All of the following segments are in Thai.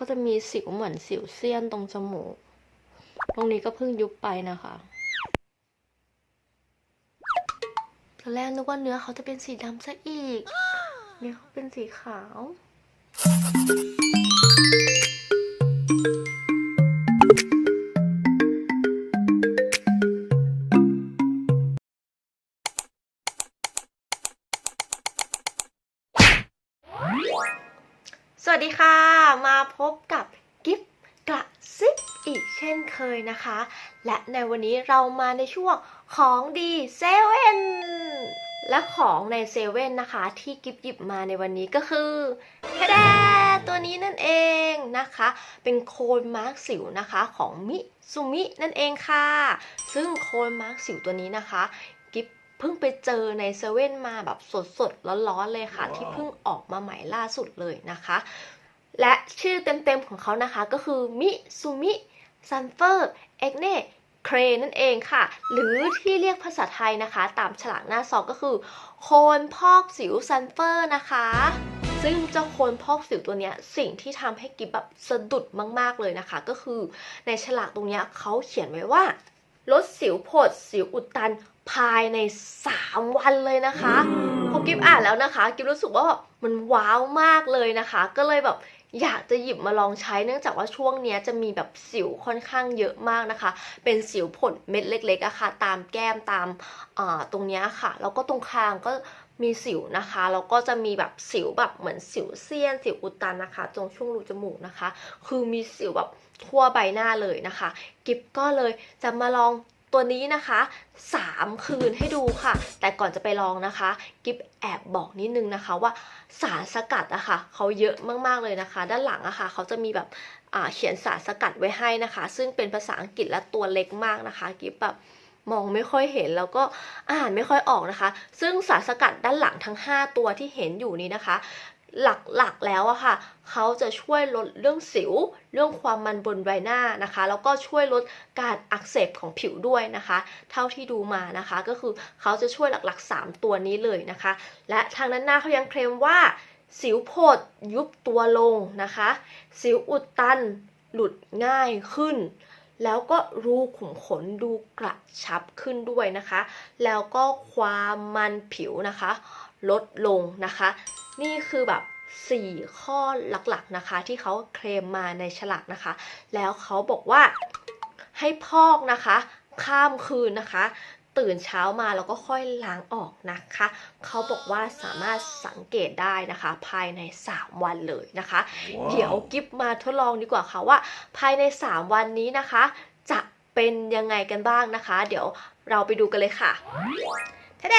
ก็จะมีสิวเหมือนสิวเซียนตรงจมูก ตรงนี้ก็เพิ่งยุบไปนะคะตอนแรกนึกว่าเนื้อเขาจะเป็นสีดำซะอีก เนี่ยเขาเป็นสีขาว วัสดีค่ะ มาพบกับกิฟกระซิบอีกเช่นเคยนะคะ และในวันนี้เรามาในช่วงของดีเซเว่นและของในเซเว่นนะคะ ที่กิฟหยิบมาในวันนี้ก็คือแดตัวนี้นั่นเองนะคะ เป็นโคนมาร์กสิวนะคะของมิซูมินั่นเองค่ะ ซึ่งโคนมาร์กสิวตัวนี้นะคะ พิ่งไปเจอในเซเว่นมาแบบสดๆร้อนๆเลยค่ะ ที่เพิ่งออกมาใหม่ล่าสุดเลยนะคะ และชื่อเต็มๆของเขานะคะก็คือมิซูมิซันเฟอร์เอ็กเน่เครนั่นเองค่ะ หรือที่เรียกภาษาไทยนะคะ ตามฉลากหน้าซองก็คือ โคนพอกสิวซันเฟอร์นะคะ ซึ่งเจ้าโคนพอกสิวตัวเนี้ยสิ่งที่ทำให้กิบแบบสะดุดมาก ๆเลยนะคะ ก็คือในฉลากตรงเนี้ยเขาเขียนไว้ว่าลดสิวผดสิวอุดตัน ภายใน 3 วันเลยนะคะพอกิฟอ่านแล้วนะคะ กิฟรู้สึกว่าแบบมันว้าวมากเลยนะคะ ก็เลยแบบอยากจะหยิบมาลองใช้เนื่องจากว่าช่วงเนี้ยจะมีแบบสิวค่อนข้างเยอะมากนะคะ เป็นสิวผดเม็ดเล็กๆอะค่ะ ตามแก้มตามอ่าตรงเนี้ยค่ะ แล้วก็ตรงคางก็มีสิวนะคะ แล้วก็จะมีแบบสิวแบบเหมือนสิวเซียน สิวอุดตันนะคะ ตรงช่วงรูจมูกนะคะ คือมีสิวแบบทั่วใบหน้าเลยนะคะ กิฟก็เลยจะมาลอง ตัวนี้นะคะ 3 คืนให้ดูค่ะ แต่ก่อนจะไปลองนะคะ กิฟแอบบอกนิดนึงนะคะว่าสารสกัดอะค่ะเขาเยอะมากๆเลยนะคะ ด้านหลังอะค่ะเขาจะมีแบบเขียนสารสกัดไว้ให้นะคะ ซึ่งเป็นภาษาอังกฤษและตัวเล็กมากนะคะ กิฟแบบมองไม่ค่อยเห็นแล้วก็อ่านไม่ค่อยออกนะคะ ซึ่งสารสกัดด้านหลังทั้ง 5 ตัวที่เห็นอยู่นี้นะคะ หลักๆแล้วอะค่ะ เขาจะช่วยลดเรื่องสิว เรื่องความมันบนใบหน้านะคะ แล้วก็ช่วยลดการอักเสบของผิวด้วยนะคะ เท่าที่ดูมานะคะ ก็คือเขาจะช่วยหลักๆ 3 ตัวนี้เลยนะคะ และทางด้านหน้าเขายังเคลมว่า สิวโผดยุบตัวลงนะคะ สิวอุดตันหลุดง่ายขึ้นแล้วก็รูขุมขนดูกระชับขึ้นด้วยนะคะ แล้วก็ความมันผิวนะคะ ลดลงนะคะ นี่คือแบบ 4 ข้อหลักๆนะคะ ที่เขาเคลมมาในฉลากนะคะ แล้วเขาบอกว่าให้พอกนะคะ ข้ามคืนนะคะ ตื่นเช้ามาแล้วก็ค่อยล้างออกนะคะ เขาบอกว่าสามารถสังเกตได้นะคะ ภายใน 3 วันเลยนะคะเดี๋ยวกิฟมาทดลองดีกว่าค่ะว่า ภายใน 3 วันนี้นะคะ จะเป็นยังไงกันบ้างนะคะ เดี๋ยวเราไปดูกันเลยค่ะทะเด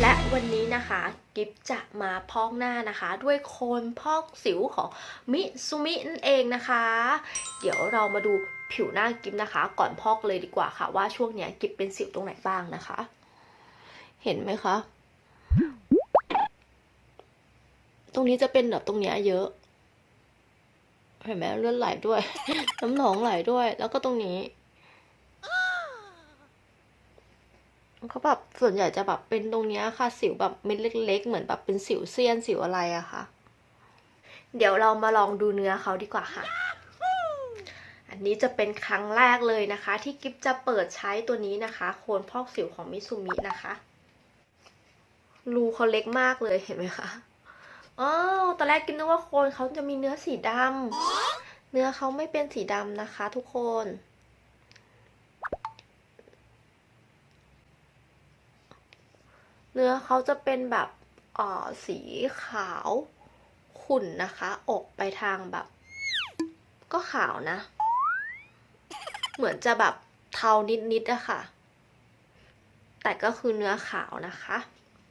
และวันนี้นะคะกิฟจะมาพอกหน้านะคะ ด้วยโคนพอกสิวของมิซูมินั่นเองนะคะ เดี๋ยวเรามาดูผิวหน้ากิฟนะคะ ก่อนพอกเลยดีกว่าค่ะ ว่าช่วงเนี้ยกิฟเป็นสิวตรงไหนบ้างนะคะ เห็นไหมคะตรงนี้จะเป็นแบบตรงเนี้ยเยอะเห็นไหมเลือดไหลด้วย น้ำหนองไหลด้วย แล้วก็ตรงนี้ เขาแบบส่วนใหญ่จะแบบเป็นตรงเนี้ยค่ะ สิวแบบเม็ดเล็ก ๆ เหมือนแบบเป็นสิวเซียนสิวอะไรอะค่ะ เดี๋ยวเรามาลองดูเนื้อเขาดีกว่าค่ะ อันนี้จะเป็นครั้งแรกเลยนะคะ ที่กิฟจะเปิดใช้ตัวนี้นะคะโคนพอกสิวของมิซูมินะคะรูเขาเล็กมากเลยเห็นไหมคะอ๋อตอนแรกกิฟนึกว่าโคนเขาจะมีเนื้อสีดำเนื้อเขาไม่เป็นสีดำนะคะ ทุกคน เนื้อเขาจะเป็นแบบอ่อสีขาวขุ่นนะคะ ออกไปทางแบบ ก็ขาวนะ เหมือนจะแบบเทานิดๆอะค่ะ แต่ก็คือเนื้อขาวนะคะ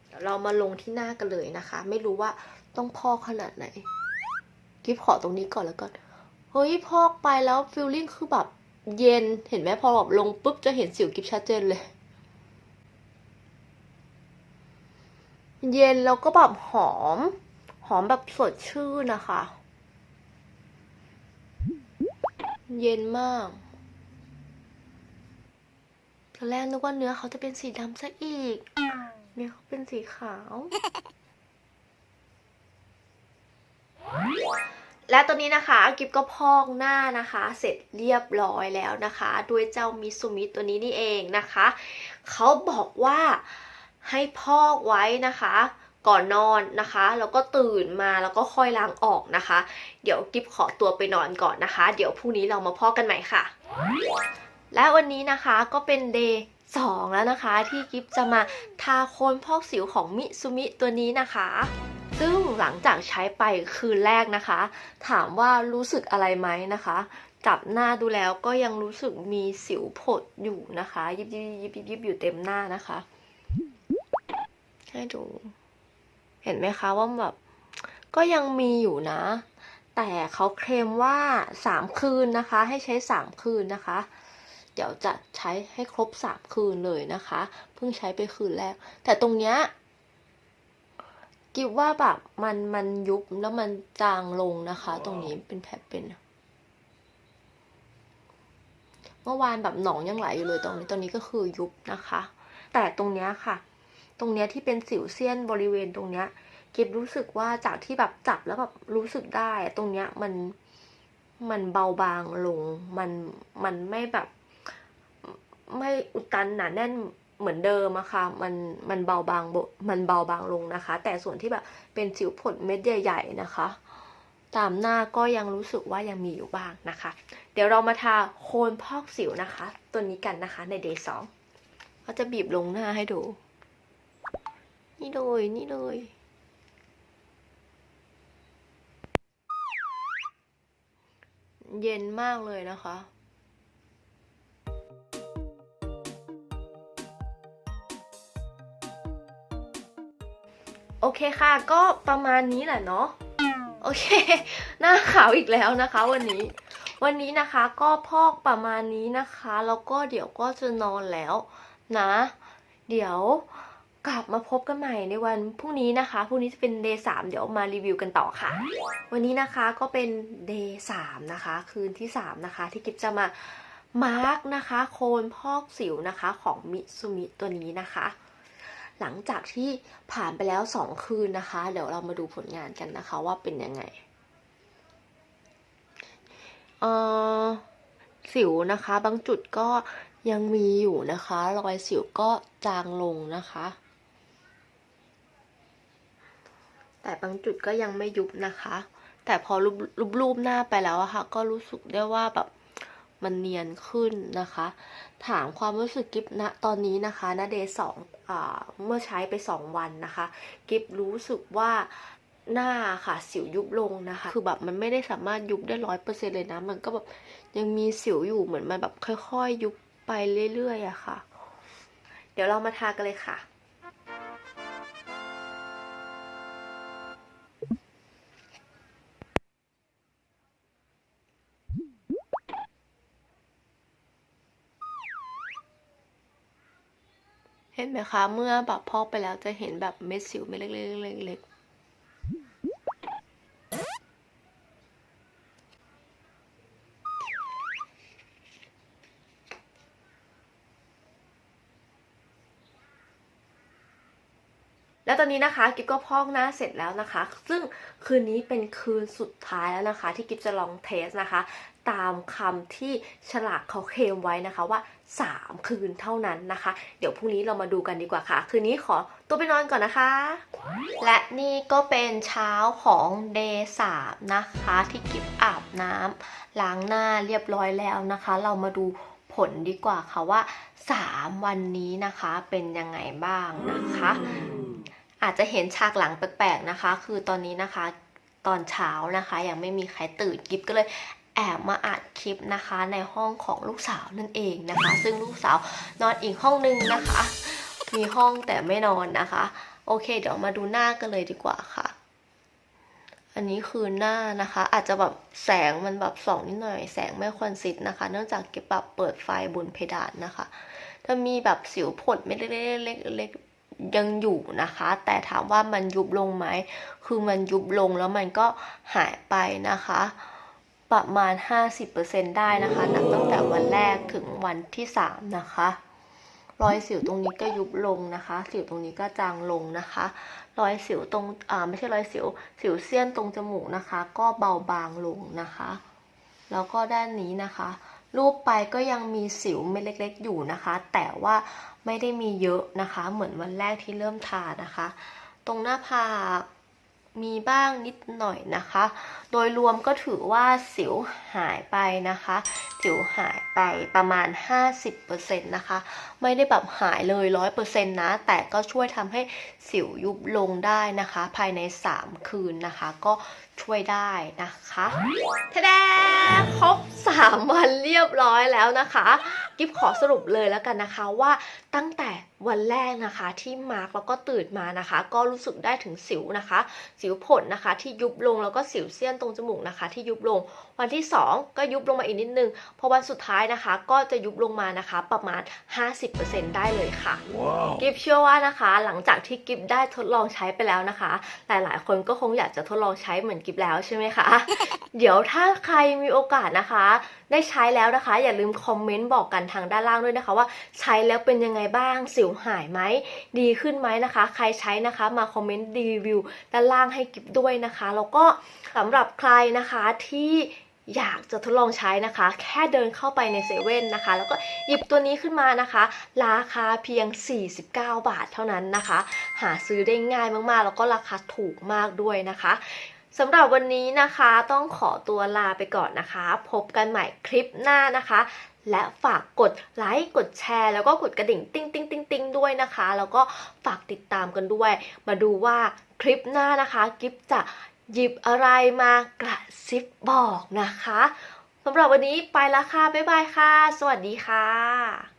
เดี๋ยวเรามาลงที่หน้ากันเลยนะคะ ไม่รู้ว่าต้องพอกขนาดไหนกิฟขอตรงนี้ก่อนแล้วกันเฮ้ยพอกไปแล้วฟิลลิ่งคือแบบเย็น เห็นไหมพอแบบลงปุ๊บจะเห็นสิวกิฟชัดเจนเลย เย็นแล้วก็แบบหอม หอมแบบสดชื่นนะคะ เย็นมากตอนแรกนึกว่าเนื้อเขาจะเป็นสีดำซะอีก เนื้อเขาเป็นสีขาว และตอนนี้นะคะกิฟก็พอกหน้านะคะ เสร็จเรียบร้อยแล้วนะคะ ด้วยเจ้ามิซูมิตัวนี้นี่เองนะคะ เขาบอกว่า ให้พอกไว้นะคะก่อนนอนนะคะ แล้วก็ตื่นมาแล้วก็ค่อยล้างออกนะคะ เดี๋ยวกิฟขอตัวไปนอนก่อนนะคะ เดี๋ยวพรุ่งนี้เรามาพอกกันใหม่ค่ะ และวันนี้นะคะก็เป็นเดย์สองแล้วนะคะที่กิฟจะมาทาโคนพอกสิวของมิซูมิตัวนี้นะคะ ซึ่งหลังจากใช้ไปคืนแรกนะคะ ถามว่ารู้สึกอะไรไหมนะคะ จับหน้าดูแล้วก็ยังรู้สึกมีสิวผดอยู่นะคะ ยิบยิบยิบยิบยิบอยู่เต็มหน้านะคะ ให้ดู เห็นไหมคะว่าแบบก็ยังมีอยู่นะ แต่เขาเคลมว่าสามคืนนะคะ ให้ใช้สามคืนนะคะ เดี๋ยวจะใช้ให้ครบสามคืนเลยนะคะ เพิ่งใช้ไปคืนแรก แต่ตรงเนี้ยกิบว่าแบบมันมันยุบแล้วมันจางลงนะคะ ตรงนี้เป็นแผลเป็น เมื่อวานแบบหนองยังไหลอยู่เลยตรงนี้ตรงนี้ก็คือยุบนะคะ แต่ตรงเนี้ยค่ะ ตรงเนี้ยที่เป็นสิวเซียนบริเวณตรงเนี้ยกิบรู้สึกว่าจากที่แบบจับแล้วแบบรู้สึกได้ ตรงเนี้ยมันมันเบาบางลง มันมันไม่แบบ ไม่อุดตันหนาแน่นเหมือนเดิมอะค่ะ มันมันเบาบางมันเบาบางลงนะคะ แต่ส่วนที่แบบเป็นสิวผดเม็ดใหญ่ๆนะคะ ตามหน้าก็ยังรู้สึกว่ายังมีอยู่บ้างนะคะ เดี๋ยวเรามาทาโคนพอกสิวนะคะ ตัวนี้กันนะคะในเดย์สองก็จะบีบลงหน้าให้ดู นี่เลย นี่เลย เย็นมากเลยนะคะโอเคค่ะ ก็ประมาณนี้แหละเนาะโอเค หน้าขาวอีกแล้วนะคะ วันนี้ วันนี้นะคะก็พอกประมาณนี้นะคะ แล้วก็เดี๋ยวก็จะนอนแล้วนะ เดี๋ยว กลับมาพบกันใหม่ในวันพรุ่งนี้นะคะ พรุ่งนี้จะเป็นเดย์สามเดี๋ยวมารีวิวกันต่อค่ะ วันนี้นะคะก็เป็นเดย์สามนะคะ คืนที่สามนะคะ ที่กิฟจะมามาร์กนะคะ โคนพอกสิวนะคะของมิซูมิตัวนี้นะคะ หลังจากที่ผ่านไปแล้วสองคืนนะคะ เดี๋ยวเรามาดูผลงานกันนะคะว่าเป็นยังไงเอ่อสิวนะคะ บางจุดก็ยังมีอยู่นะคะ รอยสิวก็จางลงนะคะ แต่บางจุดก็ยังไม่ยุบนะคะ แต่พอรูปรูปรูปหน้าไปแล้วอะค่ะ ก็รู้สึกได้ว่าแบบมันเนียนขึ้นนะคะ ถามความรู้สึกกิฟณตอนนี้นะคะณเดย์สองอ่าเมื่อใช้ไปสองวันนะคะ กิฟรู้สึกว่าหน้าค่ะสิวยุบลงนะคะ คือแบบมันไม่ได้สามารถยุบได้ร้อยเปอร์เซ็นเลยนะ มันก็แบบยังมีสิวอยู่เหมือนมันแบบค่อยๆ ยุบไปเรื่อยๆอะค่ะ เดี๋ยวเรามาทากันเลยค่ะ เห็นไหมคะ เมื่อแบบพอกไปแล้วจะเห็นแบบเม็ดสิวเม็ดเล็กๆ แล้วตอนนี้นะคะกิฟก็พอกหน้าเสร็จแล้วนะคะ ซึ่งคืนนี้เป็นคืนสุดท้ายแล้วนะคะ ที่กิฟจะลองเทสนะคะ ตามคำที่ฉลากเขาเคลมไว้นะคะว่า 3 คืนเท่านั้นนะคะ เดี๋ยวพรุ่งนี้เรามาดูกันดีกว่าค่ะ คืนนี้ขอตัวไปนอนก่อนนะคะ และนี่ก็เป็นเช้าของ day 3นะคะ ที่กิฟอาบน้ำล้างหน้าเรียบร้อยแล้วนะคะ เรามาดูผลดีกว่าค่ะว่า 3 วันนี้นะคะเป็นยังไงบ้างนะคะ อาจจะเห็นฉากหลังแปลกๆนะคะ คือตอนนี้นะคะตอนเช้านะคะ ยังไม่มีใครตื่นกิฟก็เลยแอบมาอัดคลิปนะคะในห้องของลูกสาวนั่นเองนะคะ ซึ่งลูกสาวนอนอีกห้องนึงนะคะ มีห้องแต่ไม่นอนนะคะ โอเค เดี๋ยวมาดูหน้ากันเลยดีกว่าค่ะ อันนี้คือหน้านะคะ อาจจะแบบแสงมันแบบส่องนิดหน่อย แสงไม่ควรซิดนะคะ เนื่องจากเก็บแบบเปิดไฟบนเพดานนะคะ ถ้ามีแบบสิวผดเม็ดเล็กๆเล็กๆ ยังอยู่นะคะ แต่ถามว่ามันยุบลงไหม คือมันยุบลงแล้วมันก็หายไปนะคะ ประมาณ 50%ได้นะคะ นับตั้งแต่วันแรกถึงวันที่ 3 นะคะรอยสิวตรงนี้ก็ยุบลงนะคะ สิวตรงนี้ก็จางลงนะคะ รอยสิวตรงอ่าไม่ใช่รอยสิว สิวเสี้ยนตรงจมูกนะคะ ก็เบาบางลงนะคะ แล้วก็ด้านนี้นะคะ รูปไปก็ยังมีสิวเม็ดเล็ก ๆ อยู่นะคะ แต่ว่าไม่ได้มีเยอะนะคะ เหมือนวันแรกที่เริ่มทานะคะ ตรงหน้าผาก มีบ้างนิดหน่อยนะคะ โดยรวมก็ถือว่าสิวหายไปนะคะ สิวหายไปประมาณ 50%นะคะ ไม่ได้แบบหายเลย 100%นะ แต่ก็ช่วยทำให้สิวยุบลงได้นะคะ ภายใน 3 คืนนะคะ ก็ช่วยได้นะคะทะแดครบ 3 วันเรียบร้อยแล้วนะคะ กิฟขอสรุปเลยแล้วกันนะคะว่าตั้งแต่วันแรกนะคะที่มาร์กแล้วก็ตื่นมานะคะ ก็รู้สึกได้ถึงสิวนะคะ สิวผลนะคะ ที่ยุบลงแล้วก็สิวเสี้ยนตรงจมูกนะคะ ที่ยุบลง วันที่ 2 ก็ยุบลงมาอีกนิดนึงพอวันสุดท้ายนะคะ ก็จะยุบลงมานะคะ ประมาณ 50%ได้เลยค่ะ Wow. กิฟเชื่อว่านะคะ หลังจากที่กิฟได้ทดลองใช้ไปแล้วนะคะ หลายๆ คนก็คงอยากจะทดลองใช้เหมือนกิฟแล้วใช่ไหมคะ เดี๋ยวถ้าใครมีโอกาสนะคะ ได้ใช้แล้วนะคะ อย่าลืมคอมเมนต์บอกกันทางด้านล่างด้วยนะคะ ว่าใช้แล้วเป็นยังไงบ้างสิวหายไหมดีขึ้นไหมนะคะ ใครใช้นะคะมาคอมเมนต์รีวิวด้านล่างให้กิฟด้วยนะคะ แล้วก็สำหรับใครนะคะที่อยากจะทดลองใช้นะคะ แค่เดินเข้าไปในเซเว่นนะคะ แล้วก็หยิบตัวนี้ขึ้นมานะคะ ราคาเพียง 49 บาทเท่านั้นนะคะ หาซื้อได้ง่ายมากๆ แล้วก็ราคาถูกมากด้วยนะคะสำหรับวันนี้นะคะต้องขอตัวลาไปก่อนนะคะ พบกันใหม่คลิปหน้านะคะ และฝากกดไลค์กดแชร์ แล้วก็กดกระดิ่งติ้งติ้งติ้งติ้งด้วยนะคะ แล้วก็ฝากติดตามกันด้วย มาดูว่าคลิปหน้านะคะกิฟจะหยิบอะไรมากระซิบบอกนะคะสำหรับวันนี้ไปละค่ะ บ๊ายบายค่ะ สวัสดีค่ะ